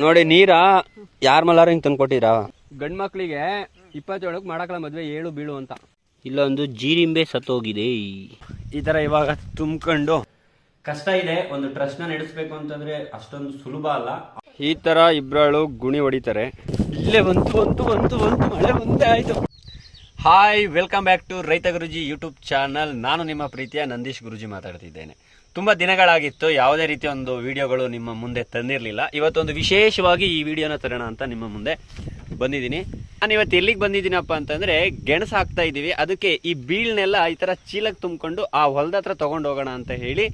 ನೋಡಿ ನೀರ? ಯಾರ ಮಲಾರ ಹಿಂಗ್ ತಂದ್ಕೊಟ್ಟಿರಾ? ಗಂಡ್ ಮಕ್ಳಿಗೆ ಇಪ್ಪತ್ತೇಳಕ್ ಮಾಡಕ್ಕಲ್ಲ ಮದ್ವೆ ಏಳು ಬೀಳು ಅಂತ. ಇಲ್ಲೊಂದು ಜೀರಿಂಬೆ ಸತ್ತೋಗಿದೆ. ಈ ತರ ಇವಾಗ ತುಂಬ್ಕೊಂಡು ಕಷ್ಟ ಇದೆ. ಒಂದು ಟ್ರಸ್ಟ್ನ ನಡೆಸ್ಬೇಕು ಅಂತಂದ್ರೆ ಅಷ್ಟೊಂದು ಸುಲಭ ಅಲ್ಲ. ಈ ತರ ಇಬ್ರಳು ಗುಣಿ ಹೊಡಿತಾರೆ. ಇಲ್ಲೇ ಬಂತು ಬಂತು ಬಂತು ಬಂತು ಮಳೆ ಮುಂದೆ ಆಯ್ತು. ಹಾಯ್ ವೆಲ್ಕಮ್ ಬ್ಯಾಕ್ ಟು ರೈತ ಗುರುಜಿ ಯೂಟ್ಯೂಬ್ ಚಾನಲ್ ನಾನು ನಿಮ್ಮ ಪ್ರೀತಿಯ ನಂದೀಶ್ ಗುರುಜಿ ಮಾತಾಡ್ತಿದ್ದೇನೆ. ತುಂಬ ದಿನಗಳಾಗಿತ್ತು, ಯಾವುದೇ ರೀತಿಯ ಒಂದು ವಿಡಿಯೋಗಳು ನಿಮ್ಮ ಮುಂದೆ ತಂದಿರಲಿಲ್ಲ. ಇವತ್ತೊಂದು ವಿಶೇಷವಾಗಿ ಈ ವಿಡಿಯೋನ ತರೋಣ ಅಂತ ನಿಮ್ಮ ಮುಂದೆ ಬಂದಿದ್ದೀನಿ. ನಾನು ಇವತ್ತು ಎಲ್ಲಿಗೆ ಬಂದಿದ್ದೀನಪ್ಪ ಅಂತಂದರೆ, ಗೆಣಸು ಹಾಕ್ತಾ ಇದ್ದೀವಿ. ಅದಕ್ಕೆ ಈ ಬೀಳ್ನೆಲ್ಲ ಈ ಥರ ಚೀಲಕ್ಕೆ ತುಂಬಿಕೊಂಡು ಆ ಹೊಲದ ಹತ್ರ ತೊಗೊಂಡು ಹೋಗೋಣ ಅಂತ ಹೇಳಿ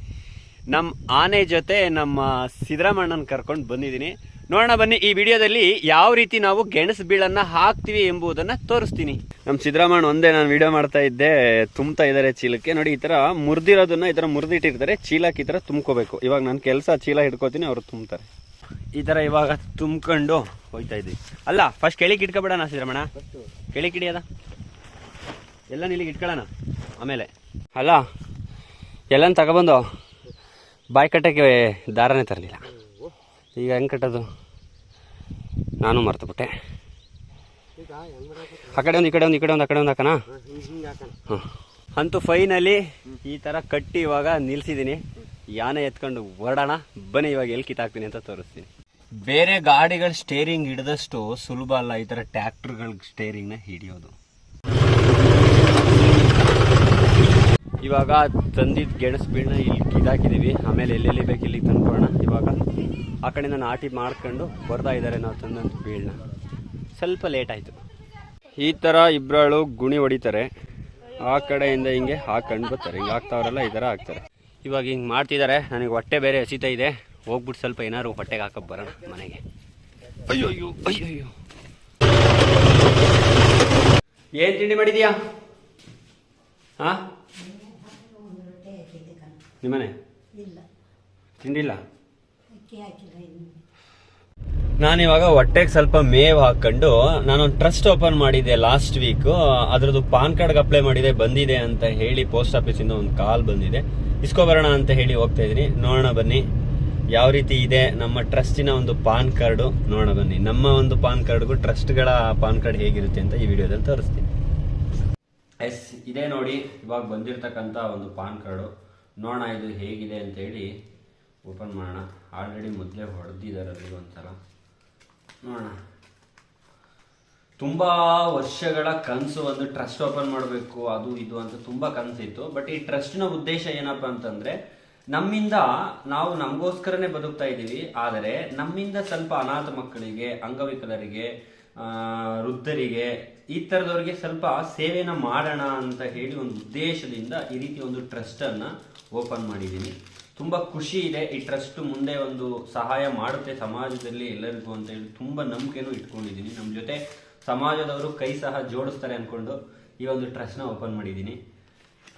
ನಮ್ಮ ಆನೆ ಜೊತೆ ನಮ್ಮ ಸಿದ್ದರಾಮಣ್ಣನ ಕರ್ಕೊಂಡು ಬಂದಿದ್ದೀನಿ. ನೋಡೋಣ ಬನ್ನಿ ಈ ವಿಡಿಯೋದಲ್ಲಿ ಯಾವ ರೀತಿ ನಾವು ಗೆಣಸು ಬೀಳನ್ನ ಹಾಕ್ತೀವಿ ಎಂಬುದನ್ನ ತೋರಿಸ್ತೀನಿ. ನಮ್ಮ ಸಿದ್ದರಾಮಣ್ಣ ಒಂದೇ ನಾನು ವಿಡಿಯೋ ಮಾಡ್ತಾ ಇದ್ದೆ ತುಂಬ್ತಾ ಇದ್ದಾರೆ ಚೀಲಕ್ಕೆ. ನೋಡಿ ಈ ತರ ಮುರಿದಿರೋದನ್ನ ಈ ತರ ಮುರಿದಿಟ್ಟಿರ್ತಾರೆ ಚೀಲಕ್ಕೆ ಈ ತರ ತುಂಬ್ಕೋಬೇಕು. ಇವಾಗ ನಾನು ಕೆಲಸ ಚೀಲ ಹಿಡ್ಕೋತೀನಿ ಅವ್ರು ತುಂಬ್ತಾರೆ. ಈ ತರ ಇವಾಗ ತುಂಬ್ಕೊಂಡು ಹೋಯ್ತಾ ಇದ್ವಿ ಅಲ್ಲ ಫಸ್ಟ್ ಕೆಳಗೆ ಇಟ್ಕೊಬೇಡಣ ಸಿದ್ದರಾಮಣ್ಣ ಕೆಳಗೆ ಹಿಡಿಯದ? ಎಲ್ಲ ನಿಲ್ಲಿಗೆ ಇಟ್ಕೊಳ್ಳೋಣ. ಆಮೇಲೆ. ಅಲ್ಲ ಎಲ್ಲನ ತಗೊಬಂದು ಬಾಯಿ ಕಟ್ಟಕ್ಕೆ ದಾರನೇ ತರಲಿಲ್ಲ. ಈಗ ಹೆಂಗೆ ಕಟ್ಟೋದು? ನಾನು ಮರ್ತುಬಿಟ್ಟೆ. ಆ ಕಡೆ ಒಂದು, ಈ ಕಡೆ ಒಂದು, ಈ ಕಡೆ ಒಂದು, ಆ ಕಡೆ ಒಂದು ಹಾಕೋಣ? ಅಂತೂ ಫೈನಲಿ ಈ ಥರ ಕಟ್ಟಿ ಇವಾಗ ನಿಲ್ಲಿಸಿದ್ದೀನಿ ಯಾನೆ ಎತ್ಕೊಂಡು ಹೊರಡೋಣ. ಬನ್ನಿ, ಇವಾಗ ಎಲ್ಲಿ ಕಿತ್ತಾಕ್ತೀನಿ ಅಂತ ತೋರಿಸ್ತೀನಿ. ಬೇರೆ ಗಾಡಿಗಳ ಸ್ಟೇರಿಂಗ್ ಹಿಡಿದಷ್ಟು ಸುಲಭ ಅಲ್ಲ ಈ ಥರ ಟ್ಯಾಕ್ಟ್ರುಗಳ ಸ್ಟೇರಿಂಗ್ನ ಹಿಡಿಯೋದು. ಇವಾಗ ತಂದಿದ್ದ ಗೆಣಸು ಬೀಳನ್ನ ಇಲ್ಲಿ ಕಿದಾಕಿದ್ದೀವಿ ಆಮೇಲೆ ಎಲ್ಲೆಲ್ಲಿ ಬೇಕು ಇಲ್ಲಿಗೆ ತಂದ್ಕೊಳ್ಳೋಣ. ಇವಾಗ ಆ ಕಡೆಯಿಂದ ನಾಟಿ ಮಾಡ್ಕೊಂಡು ಬರ್ತಾ ಇದ್ದಾರೆ ನಾವು ತಂದಂತ ಬೀಳನ್ನ ಸ್ವಲ್ಪ ಲೇಟ್ ಆಯಿತು. ಈ ಥರ ಇಬ್ಬರಾಳು ಗುಣಿ ಹೊಡಿತಾರೆ. ಆ ಕಡೆಯಿಂದ ಹಿಂಗೆ ಹಾಕೊಂಡು ಬರ್ತಾರೆ. ಹಿಂಗೆ ಹಾಕ್ತಾವ್ರಲ್ಲ ಈ ಥರ ಹಾಕ್ತಾರೆ. ಇವಾಗ ಹಿಂಗೆ ಮಾಡ್ತಿದ್ದಾರೆ. ನನಗೆ ಹೊಟ್ಟೆ ಬೇರೆ ಹಸಿತಾ ಇದೆ. ಹೋಗ್ಬಿಟ್ಟು ಸ್ವಲ್ಪ ಏನಾದ್ರು ಹೊಟ್ಟೆಗೆ ಹಾಕಕ್ಕೆ ಬರೋಣ ಮನೆಗೆ. ಅಯ್ಯೋ ಅಯ್ಯೋ ಅಯ್ಯೋ ಅಯ್ಯೋ. ಏನು ತಿಂಡಿ ಮಾಡಿದೀಯಾ? ಹಾಂ ನಿಮ್ಮನೆ? ಇಲ್ಲ. ತಿಂಡಿಲ್ಲ? ನಾನಿವಾಗ ಹೊಟ್ಟೆಗೆ ಸ್ವಲ್ಪ ಮೇವ್ ಹಾಕೊಂಡು ನಾನೊಂದು ಟ್ರಸ್ಟ್ ಓಪನ್ ಮಾಡಿದ್ದೆ ಲಾಸ್ಟ್ ವೀಕ್. ಅದರದ್ದು ಪಾನ್ ಕಾರ್ಡ್ಗೆ ಅಪ್ಲೈ ಮಾಡಿದೆ, ಬಂದಿದೆ ಅಂತ ಹೇಳಿ ಪೋಸ್ಟ್ ಆಫೀಸಿಂದ ಒಂದು ಕಾಲ್ ಬಂದಿದೆ. ಇಸ್ಕೊಬರೋಣ ಅಂತ ಹೇಳಿ ಹೋಗ್ತಾ ಇದ್ದೀನಿ. ನೋಡೋಣ ಬನ್ನಿ. ಯಾವ ರೀತಿ ಇದೆ ನಮ್ಮ ಟ್ರಸ್ಟಿನ ಒಂದು ಪಾನ್ ಕಾರ್ಡು? ನೋಡೋಣ ಬನ್ನಿ. ನಮ್ಮ ಒಂದು ಪಾನ್ ಕಾರ್ಡ್ಗೂ ಟ್ರಸ್ಟ್ಗಳ ಪಾನ್ ಕಾರ್ಡ್ ಹೇಗಿರುತ್ತೆ ಅಂತ ಈ ವಿಡಿಯೋದಲ್ಲಿ ತೋರಿಸ್ತೀನಿ. ಎಸ್, ಇದೇ ನೋಡಿ. ಇವಾಗ ಬಂದಿರತಕ್ಕಂಥ ಒಂದು ಪಾನ್ ಕಾರ್ಡು. ನೋಡೋಣ ಇದು ಹೇಗಿದೆ ಅಂತ ಹೇಳಿ ಓಪನ್ ಮಾಡೋಣ. ಆಲ್ರೆಡಿ ಮೊದಲೇ ಹೊಡೆದಿದ್ದಾರೆ ಅದು ಒಂಥರ. ನೋಡೋಣ. ತುಂಬ ವರ್ಷಗಳ ಕನಸು ಒಂದು ಟ್ರಸ್ಟ್ ಓಪನ್ ಮಾಡಬೇಕು, ಅದು ಇದು ಅಂತ ತುಂಬ ಕನಸಿತ್ತು. ಬಟ್ ಈ ಟ್ರಸ್ಟ್ನ ಉದ್ದೇಶ ಏನಪ್ಪ ಅಂತಂದರೆ, ನಮ್ಮಿಂದ ನಾವು ನಮಗೋಸ್ಕರನೇ ಬದುಕ್ತಾ ಇದ್ದೀವಿ. ಆದರೆ ನಮ್ಮಿಂದ ಸ್ವಲ್ಪ ಅನಾಥ ಮಕ್ಕಳಿಗೆ, ಅಂಗವಿಕಲರಿಗೆ ವೃದ್ಧರಿಗೆ, ಈ ಥರದವ್ರಿಗೆ ಸ್ವಲ್ಪ ಸೇವೆಯನ್ನು ಮಾಡೋಣ ಅಂತ ಹೇಳಿ ಒಂದು ಉದ್ದೇಶದಿಂದ ಈ ರೀತಿ ಒಂದು ಟ್ರಸ್ಟನ್ನು ಓಪನ್ ಮಾಡಿದ್ದೀನಿ. ತುಂಬಾ ಖುಷಿ ಇದೆ. ಈ ಟ್ರಸ್ಟ್ ಮುಂದೆ ಒಂದು ಸಹಾಯ ಮಾಡುತ್ತೆ ಸಮಾಜದಲ್ಲಿ ಎಲ್ಲರಿಗೂ ಅಂತ ಹೇಳಿ ತುಂಬಾ ನಂಬಿಕೆನೂ ಇಟ್ಕೊಂಡಿದ್ದೀನಿ. ನಮ್ಮ ಜೊತೆ ಸಮಾಜದವರು ಕೈ ಸಹ ಜೋಡಿಸ್ತಾರೆ ಅನ್ಕೊಂಡು ಈ ಒಂದು ಟ್ರಸ್ಟ್ನ ಓಪನ್ ಮಾಡಿದ್ದೀನಿ.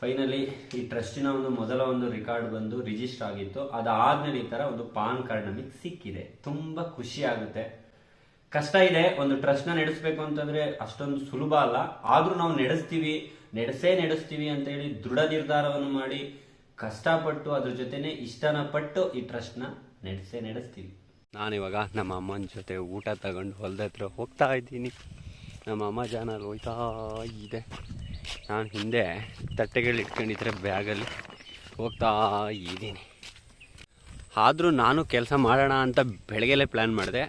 ಫೈನಲಿ ಈ ಟ್ರಸ್ಟಿನ ಒಂದು ಮೊದಲ ಒಂದು ರೆಕಾರ್ಡ್ ಬಂದು ರಿಜಿಸ್ಟರ್ ಆಗಿತ್ತು. ಅದಾದ್ಮೇಲೆ ಈ ತರ ಒಂದು ಪಾನ್ ಕಾರ್ಡ್ ನಮಗೆ ಸಿಕ್ಕಿದೆ. ತುಂಬಾ ಖುಷಿ ಆಗುತ್ತೆ. ಕಷ್ಟ ಇದೆ. ಒಂದು ಟ್ರಸ್ಟ್ನ ನಡೆಸಬೇಕು ಅಂತಂದ್ರೆ ಅಷ್ಟೊಂದು ಸುಲಭ ಅಲ್ಲ. ಆದ್ರೂ ನಾವು ನಡೆಸ್ತೀವಿ. ನಡೆಸೇ ನಡೆಸ್ತೀವಿ ಅಂತ ಹೇಳಿ ದೃಢ ನಿರ್ಧಾರವನ್ನು ಮಾಡಿ ಕಷ್ಟಪಟ್ಟು ಅದ್ರ ಜೊತೆನೆ ಇಷ್ಟನ ಪಟ್ಟು ಈ ಟ್ರಸ್ಟ್ನ ನಡೆಸೇ ನಡೆಸ್ತೀವಿ. ನಾನಿವಾಗ ನಮ್ಮ ಅಮ್ಮನ ಜೊತೆ ಊಟ ತಗೊಂಡು ಹೊಲದ ಹತ್ರ ಹೋಗ್ತಾ ಇದ್ದೀನಿ. ನಮ್ಮ ಅಮ್ಮ ಜಾನಲ್ಲಿ ಹೋಯ್ತಾ ಇದೆ. ನಾನು ಹಿಂದೆ ತಟ್ಟೆಗಳು ಇಟ್ಕೊಂಡಿದ್ರೆ ಬ್ಯಾಗಲ್ಲಿ ಹೋಗ್ತಾ ಇದ್ದೀನಿ. ಆದರೂ ನಾನು ಕೆಲಸ ಮಾಡೋಣ ಅಂತ ಬೆಳಗ್ಗೆಲೆ ಪ್ಲ್ಯಾನ್ ಮಾಡಿದೆ.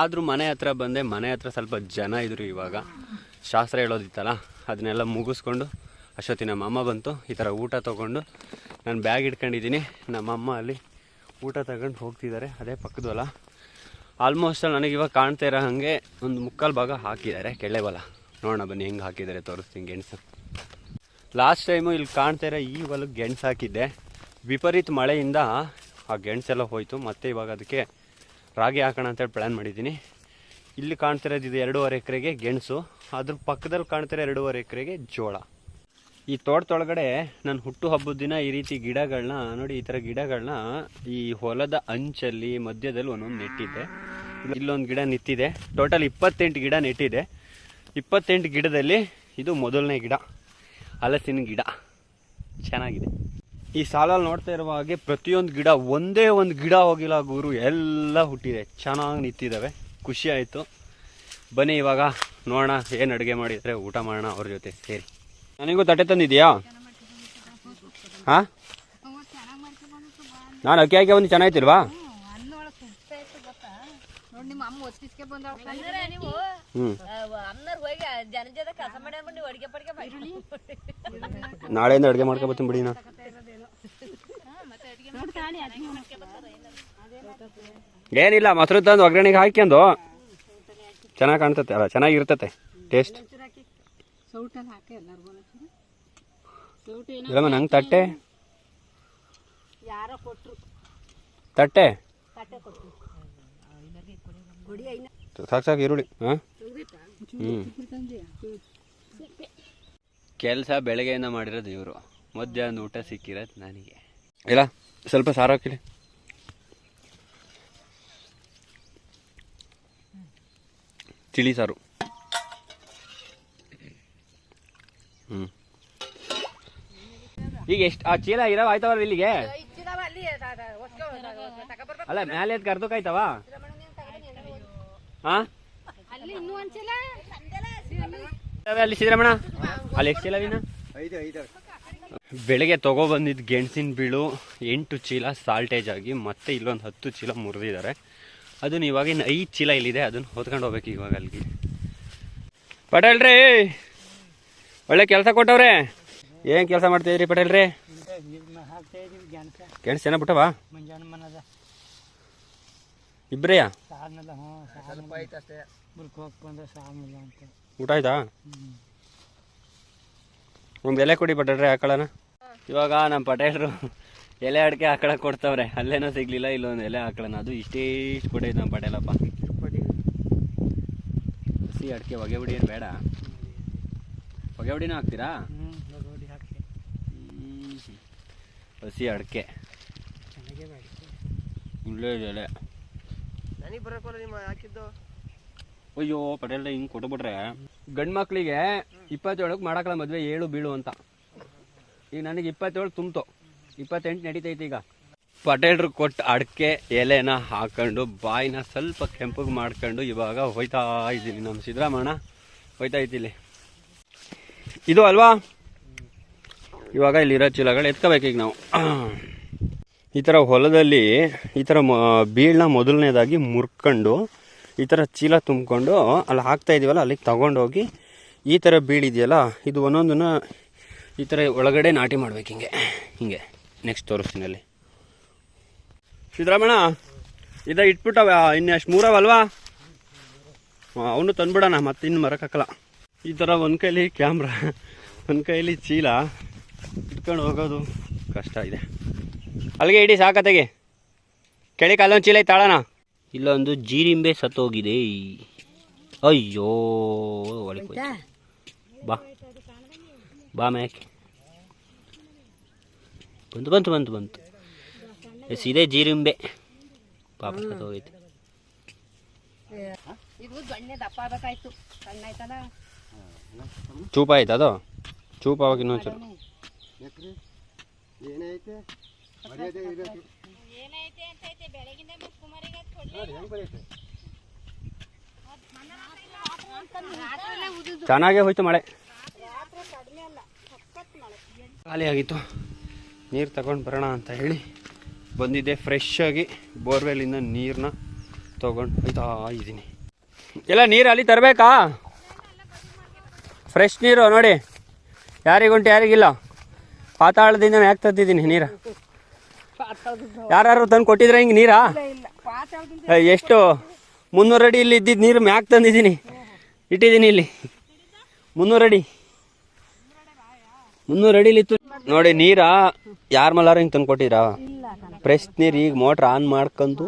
ಆದರೂ ಮನೆ ಹತ್ರ ಬಂದೆ. ಮನೆ ಹತ್ರ ಸ್ವಲ್ಪ ಜನ ಇದ್ರು ಇವಾಗ. ಶಾಸ್ತ್ರ ಹೇಳೋದಿತ್ತಲ್ಲ, ಅದನ್ನೆಲ್ಲ ಮುಗಿಸ್ಕೊಂಡು ಅಷ್ಟೊತ್ತಿನ ಅಮ್ಮ ಬಂತು. ಈ ಥರ ಊಟ ತೊಗೊಂಡು ನಾನು ಬ್ಯಾಗ್ ಇಟ್ಕೊಂಡಿದ್ದೀನಿ. ನಮ್ಮಮ್ಮ ಅಲ್ಲಿ ಊಟ ತಗೊಂಡು ಹೋಗ್ತಿದ್ದಾರೆ. ಅದೇ ಪಕ್ಕದಲ್ಲ. ಆಲ್ಮೋಸ್ಟ್ ನನಗೆ ಇವಾಗ ಕಾಣ್ತಾ ಇರೋ ಹಾಗೆ ಒಂದು ಮುಕ್ಕಾಲು ಭಾಗ ಹಾಕಿದ್ದಾರೆ. ಕೆಳೆ ಹೊಲ. ನೋಡೋಣ ಬನ್ನಿ ಹೆಂಗೆ ಹಾಕಿದ್ದಾರೆ, ತೋರಿಸ್ತೀನಿ ಗೆಣಸು. ಲಾಸ್ಟ್ ಟೈಮು ಇಲ್ಲಿ ಕಾಣ್ತಾ ಇರೋ ಈ ಹೊಲಕ್ಕೆ ಗೆಣಸು ಹಾಕಿದ್ದೆ. ವಿಪರೀತ ಮಳೆಯಿಂದ ಆ ಗೆಣಸೆಲ್ಲ ಹೋಯಿತು. ಮತ್ತೆ ಇವಾಗ ಅದಕ್ಕೆ ರಾಗಿ ಹಾಕೋಣ ಅಂತೇಳಿ ಪ್ಲ್ಯಾನ್ ಮಾಡಿದ್ದೀನಿ. ಇಲ್ಲಿ ಕಾಣ್ತಿರೋದು ಇದು ಎರಡೂವರೆ ಎಕರೆಗೆ ಗೆಣಸು. ಅದ್ರ ಪಕ್ಕದಲ್ಲಿ ಕಾಣ್ತಿರೋ ಎರಡೂವರೆ ಎಕರೆಗೆ ಜೋಳ. ಈ ತೋಟದೊಳಗಡೆ ನಾನು ಹುಟ್ಟು ಹಬ್ಬದ ದಿನ ಈ ರೀತಿ ಗಿಡಗಳನ್ನ ನೋಡಿ ಈ ಥರ ಗಿಡಗಳನ್ನ ಈ ಹೊಲದ ಅಂಚಲ್ಲಿ ಮಧ್ಯದಲ್ಲಿ ಒಂದೊಂದು ನೆಟ್ಟಿದ್ದೆ. ಇಲ್ಲೊಂದು ಗಿಡ ನಿಂತಿದೆ ಟೋಟಲ್ ಇಪ್ಪತ್ತೆಂಟು ಗಿಡ ನೆಟ್ಟಿದೆ. ಇಪ್ಪತ್ತೆಂಟು ಗಿಡದಲ್ಲಿ ಇದು ಮೊದಲನೇ ಗಿಡ. ಹಲಸಿನ ಗಿಡ. ಚೆನ್ನಾಗಿದೆ. ಈ ಸಾಲಲ್ಲಿ ನೋಡ್ತಾ ಇರುವ ಹಾಗೆ ಪ್ರತಿಯೊಂದು ಗಿಡ ಒಂದೇ ಒಂದು ಗಿಡ ಹೋಗಿಲ್ಲ ಗುರು. ಎಲ್ಲ ಹುಟ್ಟಿದೆ. ಚೆನ್ನಾಗಿ ನಿಂತಿದ್ದಾವೆ ಖುಷಿ ಆಯಿತು. ಬನ್ನಿ ಇವಾಗ ನೋಡೋಣ, ಏನು ಅಡುಗೆ ಮಾಡಿದರೆ ಊಟ ಮಾಡೋಣ ಅವ್ರ ಜೊತೆ ಸೇರಿ. ನನಗೂ ತಟ್ಟೆ ತಂದಿದ್ಯಾ? ಹಾಂ? ನಾನು ಅಕ್ಕಿ ಹಾಕಿ ಒಂದು ಚೆನ್ನಾಗಿತ್ತಿಲ್ವಾ ನಾಳೆಯಿಂದ ಅಡುಗೆ ಮಾಡ್ಕೊಬತ್ತೀನಿ ಬಿಡಿ ನಾ. ಏನಿಲ್ಲ, ಮೊಸರು ತಂದು ಒಗ್ಗರಣೆಗೆ ಹಾಕ್ಯಂದು ಚೆನ್ನಾಗಿ ಕಾಣ್ತತೆ, ಅಲ್ಲ, ಚೆನ್ನಾಗಿರ್ತತೆ ಟೇಸ್ಟ್ ಸೌಟಲ್ಲಿ ಹಾಕಿ ಎಲ್ಲರಿಗೂ ಸೌಟ್ ಏನೋ ಇಲ್ಲಮ್ಮ ನಂಗೆ ತಟ್ಟೆ. ಯಾರೋ ಕೊಟ್ರು. ತಟ್ಟೆ. ಐನ. ಸಾಕು ಸಾಕು ಈರುಳ್ಳಿ ಹಾಂ? ಹ್ಞೂ ಕೆಲಸ ಬೆಳಗ್ಗೆಯಿಂದ ಮಾಡಿರೋದು ಇವರು. ಮಧ್ಯಾಹ್ನ ಊಟ ಸಿಕ್ಕಿರೋದು ನನಗೆ. ಇಲ್ಲ ಸ್ವಲ್ಪ ಸಾರು ಹಾಕಿರಿ ತಿಳಿ ಸಾರು. ಹ್ಞೂ ಈಗ ಎಷ್ಟು ಆ ಚೀಲ ಇರವ ಆಯ್ತವಲ್ಲ ಇಲ್ಲಿಗೆ? ಅಲ್ಲ ಮ್ಯಾಲೆ ಎದ್ದು ಕರ್ದಕ್ಕಾಯ್ತವ ಹಾಂ ಅಲ್ಲಿ ಸಿದ್ರಮಣ ಅಲ್ಲಿ ಎಷ್ಟು ಚೀಲ ವಿನ ಬೆಳಗ್ಗೆ ತಗೊಬಂದಿದ್ದು ಗೆಣಸಿನ ಬೀಳು ಎಂಟು ಚೀಲ ಸಾಲ್ಟೇಜ್ ಆಗಿ ಮತ್ತೆ ಇಲ್ಲೊಂದು ಹತ್ತು ಚೀಲ ಮುರಿದಿದ್ದಾರೆ ಅದನ್ನ ಇವಾಗ ಇನ್ನು ಐದು ಚೀಲ ಇಲ್ಲಿದೆ ಅದನ್ನ ಹೊತ್ಕೊಂಡು ಹೋಗ್ಬೇಕು ಇವಾಗ ಅಲ್ಲಿಗೆ. ಪಟೇಲ್ ರೀ ಒಳ್ಳೆ ಕೆಲಸ ಕೊಟ್ಟವ್ರೆ. ಏನು ಕೆಲಸ ಮಾಡ್ತಿದ್ರಿ ಪಟೇಲ್ ರೀ ಗೆಣಸು ಚೆನ್ನಾಗಿ ಬಿಟ್ಟವಾ? ಇಬ್ರೇಯಾ? ಊಟ ಆಯ್ತಾ? ಒಂದು ಎಲೆ ಕೊಡಿ ಪಟೇಲ್ರಿ ಆಕಳನ ಇವಾಗ ನಮ್ಮ ಪಟೇಲ್ರು ಎಲೆ ಅಡಿಕೆ ಆಕಳ ಕೊಡ್ತಾವ್ರೆ. ಅಲ್ಲೇನೋ ಸಿಗ್ಲಿಲ್ಲ, ಇಲ್ಲೊಂದು ಎಲೆ ಆಕಳನ ಅದು ಇಷ್ಟೇ ಇಷ್ಟು ಕೊಡೈತೆ ನಮ್ಮ ಪಟೇಲಪ್ಪ. ಹಸಿ ಅಡಿಕೆ ಹೊಗೆ ಬಿಡಿ, ಏನು ಬೇಡ. ಹೊಗೆ ಹೊಡಿನ ಹಾಕ್ತೀರಾ ಹಾಕಿ. ಹಸಿ ಅಡಿಕೆ. ಚೆನ್ನಾಗೇ ಬೇಡ ಒಳ್ಳೆ ಎಲೆ. ನನಗೆ ಬರೋಕ್ಕಲ್ಲ ನಿಮ್ಮ ಹಾಕಿದ್ದು. ಅಯ್ಯೋ ಪಟೇಲ್ ಹಿಂಗೆ ಕೊಟ್ಬಿಟ್ರೆ. ಗಂಡು ಮಕ್ಳಿಗೆ ಇಪ್ಪತ್ತೇಳಕ್ಕೆ ಮಾಡಕ್ಕಲ್ಲ ಮದುವೆ ಏಳು ಬೀಳು ಅಂತ. ಈಗ ನನಗೆ ಇಪ್ಪತ್ತೇಳು ತುಂಬ್ತು. ಇಪ್ಪತ್ತೆಂಟು ನಡೀತೈತಿ ಈಗ. ಪಟೇಲ್ರು ಕೊಟ್ಟು ಅಡಿಕೆ ಎಲೆನ ಹಾಕೊಂಡು ಬಾಯಿನ ಸ್ವಲ್ಪ ಕೆಂಪಗೆ ಮಾಡ್ಕೊಂಡು ಇವಾಗ ಹೋಯ್ತಾ ಇದ್ದೀನಿ ನಮ್ಮ ಸಿದ್ದರಾಮಣ್ಣ ಹೋಯ್ತಾ ಇದ್ದೀನಿ ಇದು ಅಲ್ವಾ? ಇವಾಗ ಇಲ್ಲಿರೋ ಚೀಲಗಳು ಎತ್ಕೋಬೇಕು ಈಗ ನಾವು. ಈ ಥರ ಹೊಲದಲ್ಲಿ ಈ ಥರ ಮ ಬೀಳನ್ನ ಮೊದಲನೇದಾಗಿ ಮುರ್ಕೊಂಡು ಈ ಥರ ಚೀಲ ತುಂಬಿಕೊಂಡು ಅಲ್ಲಿ ಹಾಕ್ತಾ ಇದೀವಲ್ಲ, ಅಲ್ಲಿಗೆ ತೊಗೊಂಡೋಗಿ ಈ ಥರ ಬೀಳಿದೆಯಲ್ಲ, ಇದು ಒಂದೊಂದನ್ನ ಈ ಥರ ಒಳಗಡೆ ನಾಟಿ ಮಾಡ್ಬೇಕು ಹಿಂಗೆ. ಹಿಂಗೆ. ನೆಕ್ಸ್ಟ್ ತೋರಿಸ್ತೀನಿ ಅಲ್ಲಿ. ಸಿದ್ದರಾಮಣ್ಣ, ಇದ ಇಟ್ಬಿಟ್ಟವ ಇನ್ನು ಅಷ್ಟು ಮೂರವಲ್ವಾ? ಅವನು ತಂದ್ಬಿಡೋಣ ಮತ್ತೆ ಇನ್ನು ಮರಕ್ಕಾಕಲ್ಲ ಈ ಥರ ಒಂದು ಕೈಲಿ ಕ್ಯಾಮ್ರಾ ಒಂದು ಕೈಲಿ ಚೀಲ ಇಟ್ಕೊಂಡು ಹೋಗೋದು ಕಷ್ಟ ಇದೆ. ಅಲ್ಲಿಗೆ ಇಡಿ ಸಾಕತೆಗೆ ಕೆಳಗೆ ಅಲ್ಲೊಂದು ಚೀಲ ತಾಳಣ. ಇಲ್ಲೊಂದು ಜೀರಿಂಬೆ ಸತ್ತೋಗಿದೆ. ಅಯ್ಯೋ, ಒಳಗೆ. ಬಾ. ಬಾ ಮ್ಯಾಕೆ ಬಂತು ಬಂತು ಬಂತು ಬಂತು. ಎಸ್, ಇದೇ ಜೀರಿಂಬೆ. ಪಾಪ ಸತ್ತೋಗೈತೆ. ಇದು ದಪ್ಪ ಚೂಪ ಆಯ್ತು ಅದು? ಚೂಪ ಅವಾಗ ಇನ್ನೊಂಚೂರು ಚೆನ್ನಾಗೇ ಹೋಯ್ತು ಮಳೆ. ಖಾಲಿ ಆಗಿತ್ತು. ನೀರು ತಗೊಂಡು ಬರೋಣ ಅಂತ ಹೇಳಿ ಬಂದಿದ್ದೆ ಫ್ರೆಶ್ ಆಗಿ ಬೋರ್ವೆಲ್ಲಿಂದ ನೀರನ್ನ ತಗೊಂಡು ಹೋಯ್ತಾ ಇದ್ದೀನಿ ಎಲ್ಲ ನೀರು ಅಲ್ಲಿ ತರಬೇಕಾ? ಫ್ರೆಶ್ ನೀರು ನೋಡಿ. ಯಾರಿಗುಂಟು ಯಾರಿಗಿಲ್ಲ ಪಾತಾಳದಿಂದ ಯಾಕೆ ತಂದಿದ್ದೀನಿ ನೀರು? ಯಾರು ತಂದು ಕೊಟ್ಟಿದ್ರೆ ಹಿಂಗೆ ನೀರಾ? ಎಷ್ಟು? ಮುನ್ನೂರು ಅಡಿ ಇಲ್ಲಿ ಇದ್ದಿದ್ದು ನೀರು ಮ್ಯಾಕ್ ತಂದಿದ್ದೀನಿ. ಇಟ್ಟಿದ್ದೀನಿ ಇಲ್ಲಿ. ಮುನ್ನೂರು ಅಡಿ. ಮುನ್ನೂರು ಅಡಿಲಿ ಇತ್ತು. ನೋಡಿ ನೀರಾ ಯಾರ ಮಲ್ಲಾರ ಹಿಂಗೆ ತಂದು ಕೊಟ್ಟಿದ್ರ? ಫ್ರೆಶ್ ನೀರು ಈಗ ಮೋಟ್ರ್ ಆನ್ ಮಾಡ್ಕೊಂಡು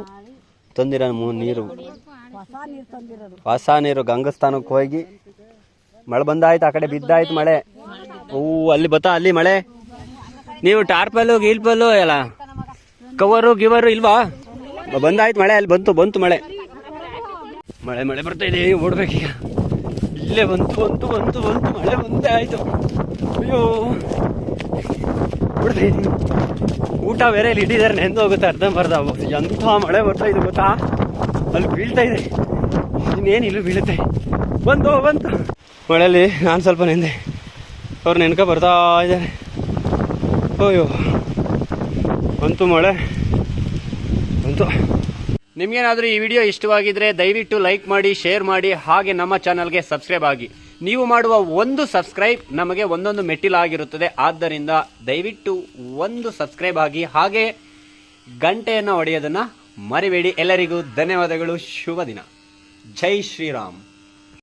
ತಂದಿರ ನೀರು. ಹೊಸ ನೀರು ಗಂಗಸ್ಥಾನಕ್ಕೆ ಹೋಗಿ ಮಳೆ ಬಂದಾಯ್ತು, ಆ ಕಡೆ ಬಿದ್ದಾಯ್ತು ಮಳೆ. ಹೂ ಅಲ್ಲಿ ಬತ್ತಾ, ಅಲ್ಲಿ ಮಳೆ. ನೀವು ಟಾರ್ಪಲ್ಲು ಗೀಲ್ಪಲ್ಲು ಎಲ್ಲ? ಕವರು, ಗಿವರು ಇಲ್ವಾ? ಬಂದಾಯ್ತು ಮಳೆ, ಅಲ್ಲಿ ಬಂತು ಬಂತು ಮಳೆ. ಮಳೆ ಮಳೆ ಬರ್ತಾ ಇದೆ ಓಡ್ಬೇಕೀಗ ಇಲ್ಲೇ ಬಂತು ಬಂತು ಬಂತು ಬಂತು, ಮಳೆ ಬಂದೇ ಆಯ್ತು ಅಯ್ಯೋ. ಓಡ್ತಾ ಇದ್ದೀನಿ ಊಟ ಬೇರೆ ಇಲ್ಲಿ ಇಟ್ಟಿದ್ದಾರೆ, ನೆಂದು ಹೋಗುತ್ತೆ, ಅರ್ಧಂಬರ್ಧ. ಎಂಥ ಮಳೆ ಬರ್ತಾ ಇದೆ, ಗೊತ್ತಾ? ಅಲ್ಲಿ ಬೀಳ್ತಾ ಇದೆ. ಇನ್ನೇನು ಇಲ್ಲೂ ಬೀಳುತ್ತೆ. ಬಂತು ಬಂತು. ಮಳೆಯಲ್ಲಿ ನಾನು ಸ್ವಲ್ಪ ನಿಂದೆ. ಅವ್ರು ನೆನ್ಕ ಬರ್ತಾ ಇದ್ದಾರೆ. ಅಯ್ಯೋ, ಬಂತು ಮಳೆ. ಬಂತು. ನಿಮಗೇನಾದರೂ ಈ ವಿಡಿಯೋ ಇಷ್ಟವಾಗಿದ್ರೆ ದಯವಿಟ್ಟು ಲೈಕ್ ಮಾಡಿ, ಶೇರ್ ಮಾಡಿ, ಹಾಗೆ ನಮ್ಮ ಚಾನಲ್ಗೆ ಸಬ್ಸ್ಕ್ರೈಬ್ ಆಗಿ. ನೀವು ಮಾಡುವ ಒಂದು ಸಬ್ಸ್ಕ್ರೈಬ್ ನಮಗೆ ಒಂದೊಂದು ಮೆಟ್ಟಿಲಾಗಿರುತ್ತದೆ ಆದ್ದರಿಂದ ದಯವಿಟ್ಟು ಒಂದು ಸಬ್ಸ್ಕ್ರೈಬ್ ಆಗಿ, ಹಾಗೆ ಗಂಟೆಯನ್ನು ಹೊಡೆಯೋದನ್ನು ಮರಿಬೇಡಿ. ಎಲ್ಲರಿಗೂ ಧನ್ಯವಾದಗಳು. ಶುಭ ದಿನ. ಜೈ ಶ್ರೀರಾಮ್.